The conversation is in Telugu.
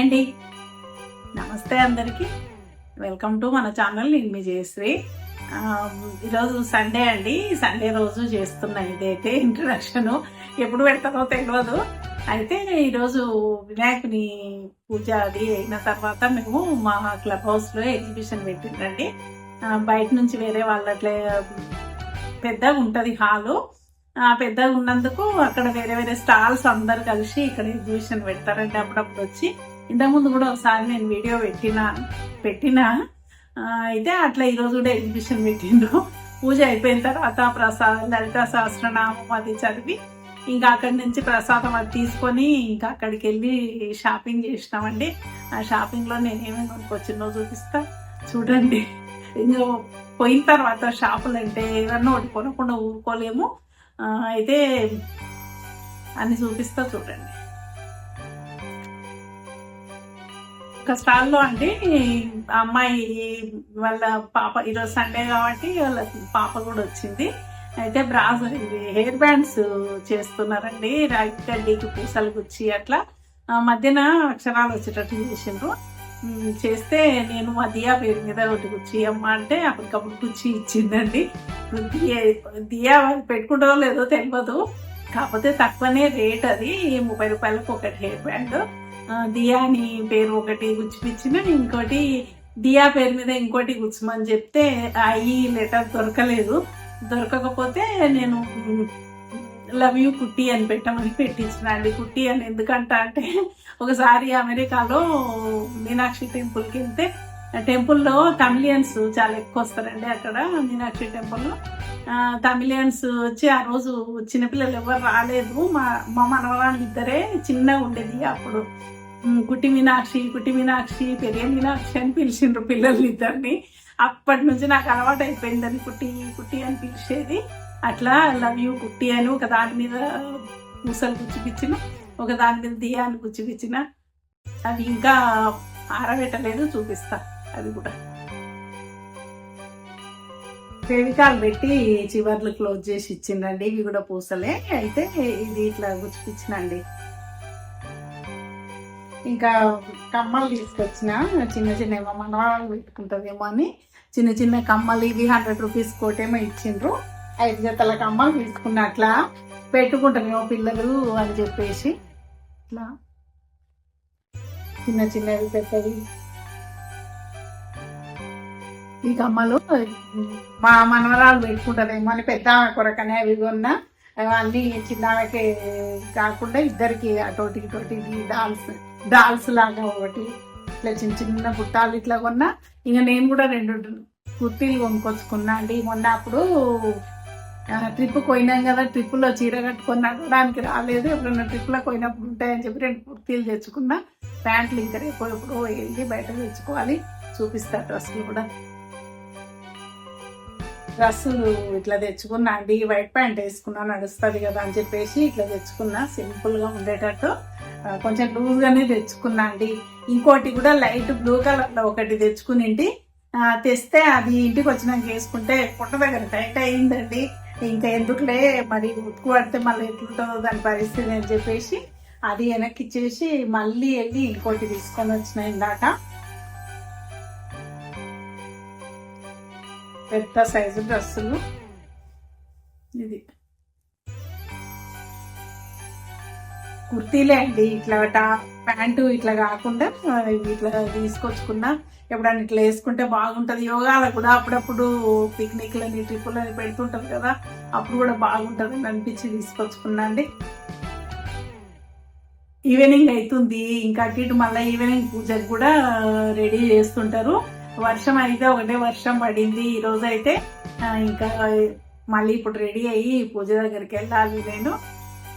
అండి. నమస్తే అందరికీ. వెల్కమ్ టు మన ఛానల్ నేను మీ జయశ్రీ. ఈరోజు సండే అండి. సండే రోజు చేస్తున్నా ఇదైతే ఇంట్రడక్షన్ ఎప్పుడు పెడతానో తెలియదు అయితే ఈరోజు వినాయకుని పూజ అది అయిన తర్వాత మేము మా క్లబ్ హౌస్లో ఎగ్జిబిషన్ పెట్టిందండి. బయట నుంచి వేరే వాళ్ళట్లే పెద్దగా ఉంటుంది హాలు పెద్దగా ఉన్నందుకు అక్కడ వేరే వేరే స్టాల్స్ అందరు కలిసి ఇక్కడ ఎగ్జిబిషన్ పెడతారండి. అప్పుడప్పుడు వచ్చి ఇంతకుముందు కూడా ఒకసారి నేను వీడియో పెట్టిన పెట్టిన అయితే అట్లా ఈరోజు కూడా ఎగ్జిబిషన్ పెట్టిండ్రు. పూజ అయిపోయిన తర్వాత ప్రసాదం లలిత సహస్రనామం అది చదివి ఇంకా అక్కడి నుంచి ప్రసాదం అది తీసుకొని ఇంకా అక్కడికి వెళ్ళి షాపింగ్ చేసినామండి. ఆ షాపింగ్లో నేను ఏమేమి చూపిస్తా. చూడండి. ఇంకా పోయిన తర్వాత షాపులు అంటే ఏమన్నా ఒకటి కొనకుండా ఊరుకోలేము. అయితే అన్ని చూపిస్తా చూడండి. ఒక స్టాల్లో అండి అమ్మాయి వాళ్ళ పాప ఈరోజు సండే కాబట్టి వాళ్ళ పాప కూడా వచ్చింది. అయితే బ్రాజ్ హెయిర్ బ్యాండ్స్ చేస్తున్నారండి రాగి గడ్డికి పూసలు గుచ్చి అట్లా. మధ్యన అక్షరాలు వచ్చేటట్టు చేసిండ్రు. చేస్తే నేను మా దియా పేరు మీద ఒకటి గుచ్చి అమ్మ అంటే అప్పటికప్పుడు గుచ్చి ఇచ్చిందండి. దియా దియా పెట్టుకుంటారో లేదో తెలియదు కాకపోతే తక్కువనే రేట్ అది ముప్పై రూపాయలకు ఒకటి హెయిర్ బ్యాండ్. దియా అని పేరు ఒకటి గుచ్చిపిచ్చిన ఇంకోటి దియా పేరు మీద ఇంకోటి గుచ్చమని చెప్తే ఆ ఈ లెటర్ దొరకలేదు. దొరకకపోతే నేను లవ్ యూ కుట్టి అని పెట్టమని పెట్టించిన అండి. కుట్టి అని ఎందుకంట అంటే ఒకసారి అమెరికాలో మీనాక్షి టెంపుల్కి వెళ్తే టెంపుల్లో తమిళియన్స్ చాలా ఎక్కువ వస్తారండి అక్కడ మీనాక్షి టెంపుల్లో. తమిళియన్స్ వచ్చి ఆ రోజు చిన్నపిల్లలు ఎవరు రాలేదు. మా మా మనవరాలు ఇద్దరే చిన్నగా ఉండేది అప్పుడు. గుట్టి కుట్టి మీనాక్షి గుట్టి మీనాక్షి పెరిగే మీనాక్షి అని పిలిచిండ్రు పిల్లలు ఇద్దరిని అప్పటి నుంచి నాకు అలవాటు అయిపోయిందని కుట్టి కుట్టి అని పిలిచేది. అట్లా లవ్ యూ కుట్టి అని ఒక దాని మీద పూసలు గుచ్చిపిచ్చిన ఒక దాని మీద దియాన్ని అని గుచ్చిపిచ్చిన. అది ఇంకా ఆరబెట్టలేదు చూపిస్తా. అది కూడా. ఫెవికాల్ పెట్టి చివర్లు క్లోజ్ చేసి ఇచ్చిండండి. ఇవి కూడా పూసలే. అయితే ఇది ఇట్లా గుచ్చిపిచ్చినండి. ఇంకా కమ్మలు తీసుకొచ్చిన చిన్న చిన్న ఏమో మనవాళ్ళు పెట్టుకుంటుందేమో అని. చిన్న చిన్న కమ్మలు ఇవి హండ్రెడ్ రూపీస్ కోటేమో ఇచ్చిండ్రు. ఐదు జతల కమ్మలు తీసుకున్న అట్లా. పెట్టుకుంటామేమో పిల్లలు అని చెప్పేసి. ఇట్లా. చిన్న చిన్నవి పెద్దవి. ఈ కమ్మలు మా మనవరాలు పెట్టుకుంటారేమో అని పెద్ద కొరకనే అవి కొన్నా. అవన్నీ చిన్నకి కాకుండా ఇద్దరికి అటోటి ఇటోటి డాన్స్ డాల్స్ లాగా ఒకటి ఇట్లా చిన్న చిన్న బుట్టాలు ఇట్లా కొన్నా. ఇంకా నేను కూడా రెండు కుర్తీలు కొనుక్కొచ్చుకున్నా అండి మొన్న అప్పుడు ట్రిప్ పోయినాం కదా ట్రిప్పులో చీర కట్టుకొని నడవడానికి రాలేదు. ఎప్పుడైనా ట్రిప్లో పోయినప్పుడు ఉంటాయని చెప్పి రెండు కుర్తీలు తెచ్చుకున్నా. ప్యాంట్లు ఇంకా రేపు ఎప్పుడు వెళ్ళి బయట తెచ్చుకోవాలి. చూపిస్తా డ్రెస్సులు కూడా. డ్రెస్సులు ఇట్లా తెచ్చుకున్నా. అండి వైట్ ప్యాంట్ వేసుకున్నా నడుస్తుంది కదా అని చెప్పేసి ఇట్లా తెచ్చుకున్నా. సింపుల్గా ఉండేటట్టు. కొంచెం లూజ్గానే తెచ్చుకున్నా అండి. ఇంకోటి కూడా లైట్ బ్లూ కలర్లో ఒకటి తెచ్చుకునింటి తెస్తే అది ఇంటికి వచ్చినాక వేసుకుంటే పుట్ట దగ్గర టైట్ అయిందండి. ఇంకా ఎందుకులే మరి ఉతుకు పడితే మళ్ళీ ఎట్లుంటుందో దాని పరిస్థితి అని చెప్పేసి అది వెనక్కి ఇచ్చేసి మళ్ళీ వెళ్ళి ఇంకోటి తీసుకొని వచ్చిన ఇందాక. పెద్ద సైజు డ్రెస్సులు. ఇది. కుర్తీలే అండి. ఇట్లా టా- ప్యాంటు ఇట్లా కాకుండా ఇట్లా తీసుకొచ్చుకున్నా. ఎప్పుడన్నా ఇట్లా వేసుకుంటే బాగుంటుంది. యోగాలో కూడా అప్పుడప్పుడు పిక్నిక్లని ట్రిప్పులని పెడుతుంటారు కదా అప్పుడు కూడా బాగుంటుంది అని అనిపించి తీసుకొచ్చుకున్నా అండి. ఈవినింగ్ అవుతుంది ఇంకా అటు ఇటు మళ్ళీ ఈవినింగ్ పూజకు కూడా రెడీ చేస్తుంటారు. వర్షం అయితే ఒకటే వర్షం పడింది ఈ అయితే ఇంకా మళ్ళీ ఇప్పుడు రెడీ అయ్యి పూజ దగ్గరికి వెళ్ళాలి నేను.